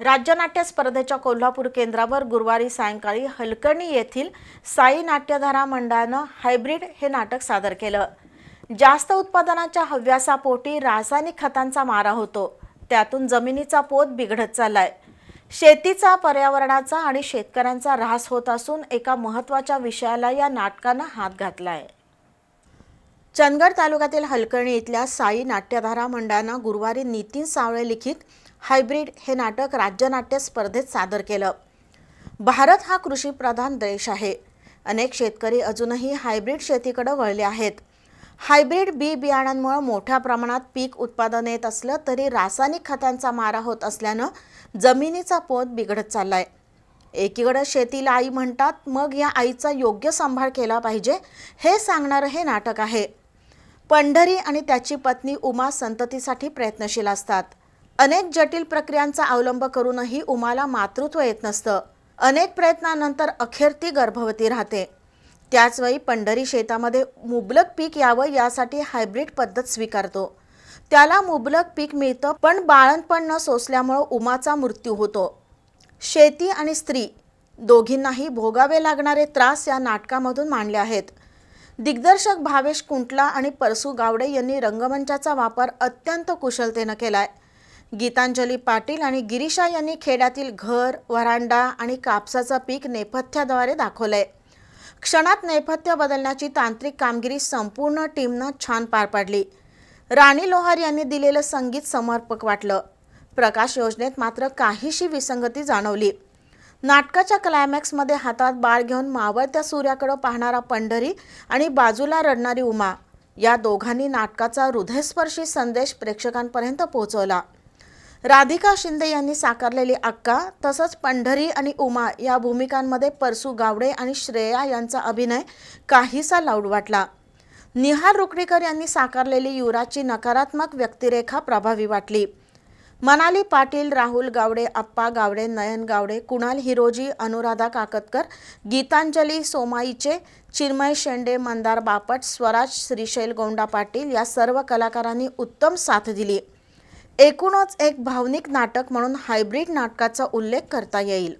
राज्यनाट्य स्पर्धेच्या कोल्हापूर केंद्रावर गुरुवारी सायंकाळी हलकर्णी येथील साई नाट्यधारा मंडळानं हायब्रिड हे नाटक सादर केलं. जास्त उत्पादनाच्या हव्यासापोटी रासायनिक खतांचा मारा होतो. त्यातून जमिनीचा पोत बिघडत चाललाय. शेतीचा पर्यावरणाचा आणि शेतकऱ्यांचा ऱ्हास होत असून एका महत्त्वाच्या विषयाला या नाटकानं हात घातलाय. चंदगड तालुक्यातील हलकर्णी इथल्या साई नाट्यधारा मंडळानं गुरुवारी नितीन सावळे लिखित हायब्रिड हे नाटक राज्यनाट्य स्पर्धेत सादर केलं. भारत हा कृषीप्रधान देश आहे. अनेक शेतकरी अजूनही हायब्रिड शेतीकडे वळले आहेत. हायब्रिड बी बियाणांमुळे मोठ्या प्रमाणात पीक उत्पादन येत असलं तरी रासायनिक खतांचा मारा होत असल्यानं जमिनीचा पोत बिघडत चाललाय. एकीकडं शेतीला आई म्हणतात मग या आईचा योग्य सांभाळ केला पाहिजे हे सांगणारं हे नाटक आहे. पंढरी आणि त्याची पत्नी उमा संततीसाठी प्रयत्नशील असतात. अनेक जटिल प्रक्रियांचा अवलंब करूनही उमाला मातृत्व येत नसतं. अनेक प्रयत्नानंतर अखेर ती गर्भवती राहते. त्याचवेळी पंढरी शेतामध्ये मुबलक पीक यावं यासाठी हायब्रिड पद्धत स्वीकारतो. त्याला मुबलक पीक मिळतं पण बाळणपण न सोसल्यामुळं उमाचा मृत्यू होतो. शेती आणि स्त्री दोघींनाही भोगावे लागणारे त्रास या नाटकामधून मांडले आहेत. दिग्दर्शक भावेश कुंटला आणि परसू गावडे यांनी रंगमंचाचा वापर अत्यंत कुशलतेनं केलाय. गीतांजली पाटील आणि गिरीशा यांनी खेड्यातील घर वरांडा आणि कापसाचं पीक नेपथ्याद्वारे दाखवलंय. क्षणात नेपथ्य बदलण्याची तांत्रिक कामगिरी संपूर्ण टीमनं छान पार पाडली. राणी लोहार यांनी दिलेलं संगीत समर्पक वाटलं. प्रकाश योजनेत मात्र काहीशी विसंगती जाणवली. नाटकाच्या क्लायमॅक्समध्ये हातात बाळ घेऊन मावळत्या सूर्याकडं पाहणारा पंढरी आणि बाजूला रडणारी उमा या दोघांनी नाटकाचा हृदयस्पर्शी संदेश प्रेक्षकांपर्यंत पोहोचवला. राधिका शिंदे यांनी साकारलेली अक्का तसंच पंढरी आणि उमा या भूमिकांमध्ये परसू गावडे आणि श्रेया यांचा अभिनय काहीसा लाऊड वाटला. निहार रुकणीकर यांनी साकारलेली युवराजची नकारात्मक व्यक्तिरेखा प्रभावी वाटली. मनाली पाटील राहुल गावडे अप्पा गावडे नयन गावडे कुणाल हिरोजी अनुराधा काकतकर गीतांजली सोमाईचे चिन्मय शेंडे मंदार बापट स्वराज श्रीशैल गोंडा पाटील या सर्व कलाकारांनी उत्तम साथ दिली. एकूणच एक भावनिक नाटक म्हणून हायब्रिड नाटकाचा उल्लेख करता येईल.